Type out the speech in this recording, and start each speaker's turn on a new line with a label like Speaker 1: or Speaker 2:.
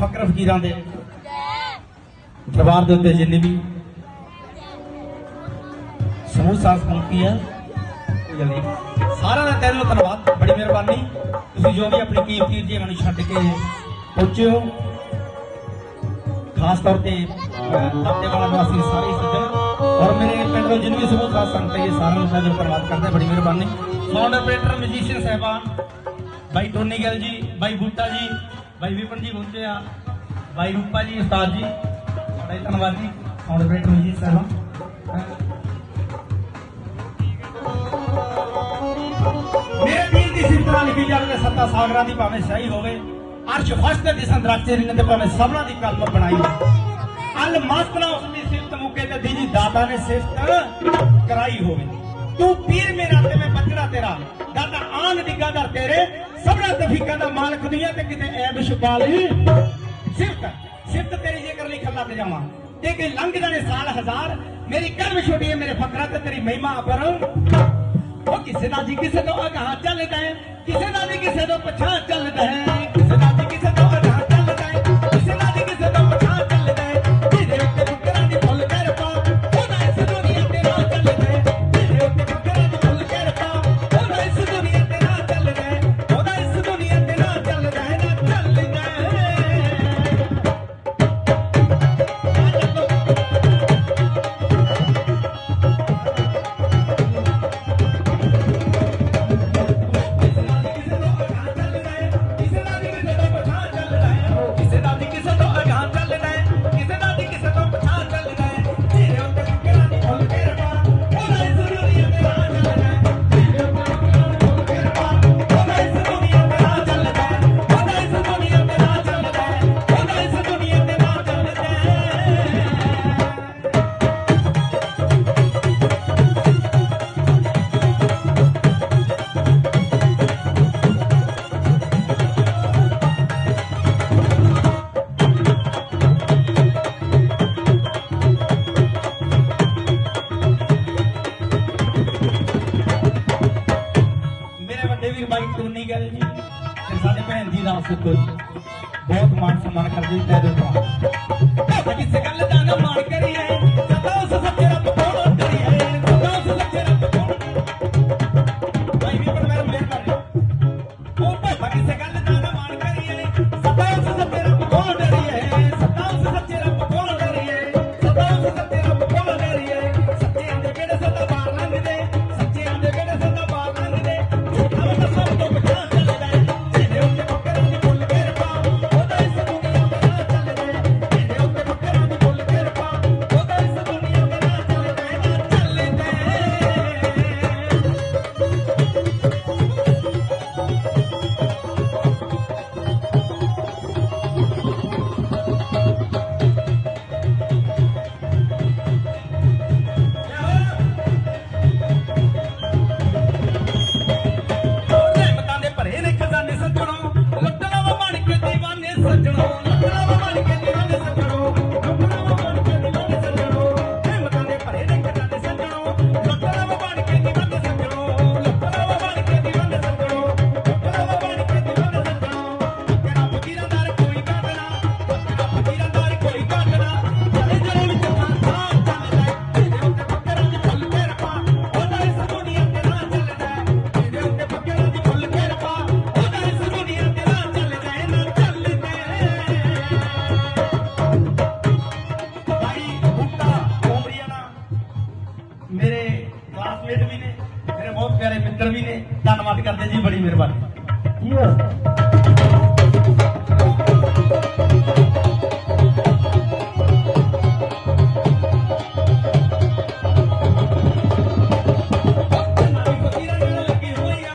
Speaker 1: ਫਕਰ ਫਕੀਰਾਂ ਦੇ ਦਰਬਾਰ ਦੇ ਉੱਤੇ ਜਿੰਨੇ ਵੀ ਸਮੂਹ ਸਾਸ ਪਹੁੰਚੀ ਆ ਜਲਦੀ ਸਾਰਿਆਂ ਦਾ ਤਹਿ ਧੰਨਵਾਦ, ਬੜੀ ਮਿਹਰਬਾਨੀ। ਤੁਸੀਂ ਜੋ ਵੀ ਆਪਣੀ ਕੀਮਤੀ ਜੀਵਨ ਨੂੰ ਛੱਡ ਕੇ ਪਹੁੰਚੇ ਹੋ ਖਾਸ ਤੌਰ ਤੇ ਤਪਤੇ ਵਾਲਾ ਨਿਵਾਸੀ ਸਾਰੇ ਸੱਜਣ ਔਰ ਮੇਰੇ ਪਿੰਡ ਦੇ ਜਿੰਨੇ ਵੀ ਸਮੂਹ ਸਾਧ ਸੰਗਤ ਹੈ ਸਾਰਿਆਂ ਨੂੰ ਤਹਿ ਦਿਲੋਂ ਧੰਨਵਾਦ ਕਰਦੇ ਬੜੀ ਮਿਹਰਬਾਨੀ। ਸਾਊਂਡ ਆਪਰੇਟਰ ਮਿਊਜ਼ੀਸ਼ੀਅਨ ਸਹਿਬਾਨ, ਬਾਈ ਟੋਨੀ ਗਿੱਲ ਜੀ, ਬਾਈ ਬੂਟਾ ਜੀ ਬਾਈ ਵਿਪਨ ਜੀ ਪਹੁੰਚੇ ਆ। ਬਾਈ ਰੂਪਾ ਜੀ, ਉਸਤਾਦ ਜੀ। ਬੜਾ ਹੀ ਧੰਨਵਾਦ ਜੀ। ਸਾਊਂਡ ਆਪਰੇਟਰ ਮੇਰੇ ਵੀਰ ਦੀ ਸਿਫਤਾਂ ਲਿਖੀ ਜਾਵੇ ਸੱਤਾ ਸਾਗਰਾਂ ਦੀ ਭਾਵੇਂ ਸਹੀ ਹੋਵੇ। ਅਰਸ਼ ਫਸਟ ਦੇ ਦਿਸਨ ਦਰਖਤੇ ਤੇ ਭਾਵੇਂ ਸਭਨਾ ਦੀ ਕਲਮ ਬਣਾਈ ਅਲ ਮਸਤਨਾ ਉਸ ਦੀ ਸਿਫਤ ਮੁਕੇ ਤੇ ਦੀਜੀ ਦਾਤਾ ਨੇ ਸਿਫਤ ਕਰਾਈ ਹੋਵੇ। ਤੂੰ ਪੀਰ ਮੇਰਾ ਤੇ ਮੈਂ ਬੱਚੜਾ ਤੇਰਾ। ਦਾਦਾ ਆਨ ਡਿੱਗਾ ਦਰ ਤੇਰੇ ਸਭਨਾ ਤਫੀਕਾਂ ਦਾ ਤੇ ਕਿਤੇ ਐਬ ਛੁਪਾਲੀ ਸਿਫਤ ਸਿਫਤ ਤੇਰੀ ਜ਼ਿਕਰ ਲਈ ਖੱਲਾ ਤੇ ਜਾਵਾਂ। ਤੇ ਕਿ ਲੰਘ ਜਾਣੇ ਸਾਲ ਹਜ਼ਾਰ, ਮੇਰੀ ਕਰਮ ਛੋਟੀ ਹੈ, ਮੇਰੇ ਫਕਰਾ ਤੇ ਤੇਰੀ ਮਹਿਮਾ ਪਰ। ਉਹ ਕਿਸੇ ਦਾ ਜੀ ਕਿਸੇ ਤੋਂ ਅਗਾਹ ਚੱਲਦਾ ਹੈ, ਕਿਸੇ ਦਾ ਜੀ ਕਿਸੇ ਤੋਂ ਪਛਾਣ ਚੱਲਦਾ ਹੈ, ਕਿਸੇ ਗੱਲ ਜੀ। ਤੇ ਸਾਡੇ ਭੈਣ ਜੀ ਰਾਮ ਸੁੱਤੋ ਜੀ ਬਹੁਤ ਮਾਣ ਸਨਮਾਨ ਕਰਦੇ ਜੀ। ਤੈ ਦੇ ਬਹੁਤ ਪਿਆਰੇ ਮਿੱਤਰ ਵੀ ਨੇ। ਧੰਨਵਾਦ ਕਰਦੇ ਜੀ ਬੜੀ ਮਿਹਰਬਾਨੀ।